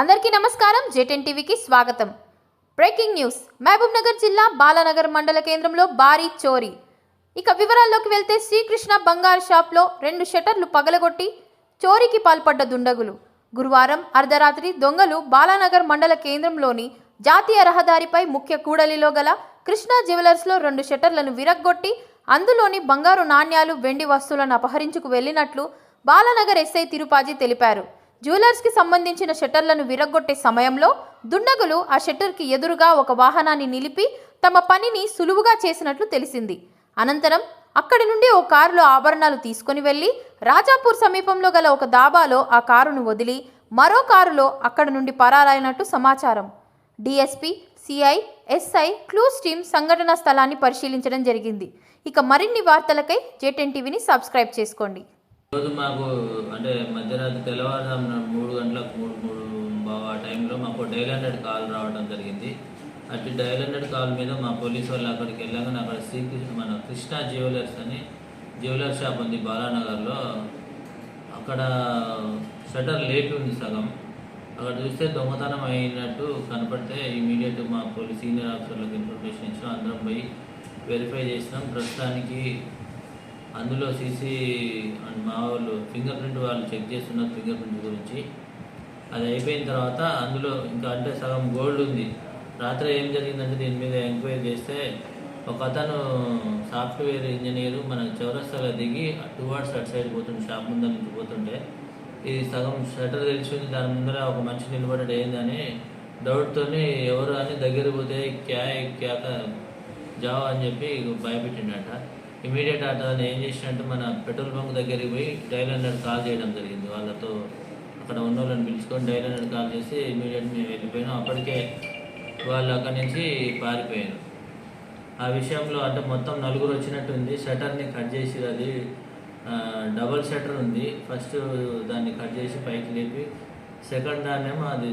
అందరికీ నమస్కారం. జేటెన్ టీవీకి స్వాగతం. Breaking news. మహబూబ్ నగర్ జిల్లా బాలానగర్ మండల కేంద్రంలో భారీ చోరీ. ఇక వివరాల్లోకి వెళ్తే శ్రీకృష్ణ బంగారు షాప్లో రెండు షట్టర్లు పగలగొట్టి చోరీకి పాల్పడ్డ దుండగులు. గురువారం అర్ధరాత్రి దొంగలు బాలానగర్ మండల కేంద్రంలోని జాతీయ రహదారిపై ముఖ్య కూడలిలో గల కృష్ణా జ్యువెలర్స్లో రెండు షట్టర్లను విరగ్గొట్టి అందులోని బంగారు నాణ్యాలు వెండి వస్తువులను అపహరించుకు వెళ్ళినట్లు బాలానగర్ ఎస్ఐ తిరుపాజీ తెలిపారు. జ్యువెలర్స్కి సంబంధించిన షట్టర్లను విరగ్గొట్టే సమయంలో దుండగులు ఆ షట్టర్కి ఎదురుగా ఒక వాహనాన్ని నిలిపి తమ పనిని సులువుగా చేసినట్లు తెలిసింది. అనంతరం అక్కడి నుండి ఓ కారులో ఆభరణాలు తీసుకుని వెళ్ళి రాజాపూర్ సమీపంలో గల ఒక దాబాలో ఆ కారును వదిలి మరో కారులో అక్కడి నుండి పరారైనట్టు సమాచారం. DSP CI SI clues team సంఘటనా స్థలాన్ని పరిశీలించడం జరిగింది. ఇక మరిన్ని వార్తలకై జేటెన్ టీవీని సబ్స్క్రైబ్ చేసుకోండి. రోజు మాకు అంటే మధ్యరాత్రి తెల్లవారుజామున మూడు గంటలకు మూడు మూడు బాగా ఆ టైంలో మాకు డైల్ హండ్రెడ్ కాల్ రావడం జరిగింది. అటు డైల్ హండ్రెడ్ కాల్ మీద మా పోలీస్ వాళ్ళు అక్కడికి వెళ్ళగానే అక్కడ శ్రీకృష్ణ మన కృష్ణా జ్యువెలర్స్ అని జ్యువెలర్ షాప్ ఉంది బాలానగర్లో. అక్కడ షటర్ లేట్ ఉంది సగం. అక్కడ చూస్తే దొంగతనం అయినట్టు కనపడితే ఇమీడియట్ మా పోలీస్ సీనియర్ ఆఫీసర్లకు ఇన్ఫర్మేషన్ ఇచ్చినాం. అందరం పోయి వెరిఫై చేసినాం. ప్రస్తుతానికి అందులో సీసీ అండ్ మా వాళ్ళు ఫింగర్ ప్రింట్ వాళ్ళు చెక్ చేస్తున్నారు ఫింగర్ ప్రింట్ గురించి. అది అయిపోయిన తర్వాత అందులో ఇంకా అంటే సగం గోల్డ్ ఉంది. రాత్రి ఏం జరిగిందంటే దీని మీద ఎంక్వైరీ చేస్తే ఒక అతను సాఫ్ట్వేర్ ఇంజనీర్ మన చౌరస్తాలో దిగి టువార్డ్స్ అటు సైడ్ పోతుండే షాప్ ముందర నుంచి పోతుంటే ఇది సగం షటర్ తెలిసింది దాని ముందర ఒక మనిషి నిలబడ్డాడు. ఏందని డౌట్తోని ఎవరు అని దగ్గర పోతే క్యా క్యాక జావా అని చెప్పి భయపెట్టిండట. ఇమీడియట్ అతను ఏం చేసినట్టు మన పెట్రోల్ బంక్ దగ్గరికి పోయి డైల్ హండ్రెడ్ కాల్ చేయడం జరిగింది. వాళ్ళతో అక్కడ ఉన్న వాళ్ళని పిలుచుకొని డైల్ హండ్రెడ్ కాల్ చేసి ఇమీడియట్ మేము వెళ్ళిపోయినాం. అప్పటికే వాళ్ళు అక్కడి నుంచి పారిపోయారు. ఆ విషయంలో అంటే మొత్తం నలుగురు వచ్చినట్టుంది షటర్ని కట్ చేసి అది డబల్ షటర్ ఉంది. ఫస్ట్ దాన్ని కట్ చేసి పైకి లేపి సెకండ్ దాన్నేమో అది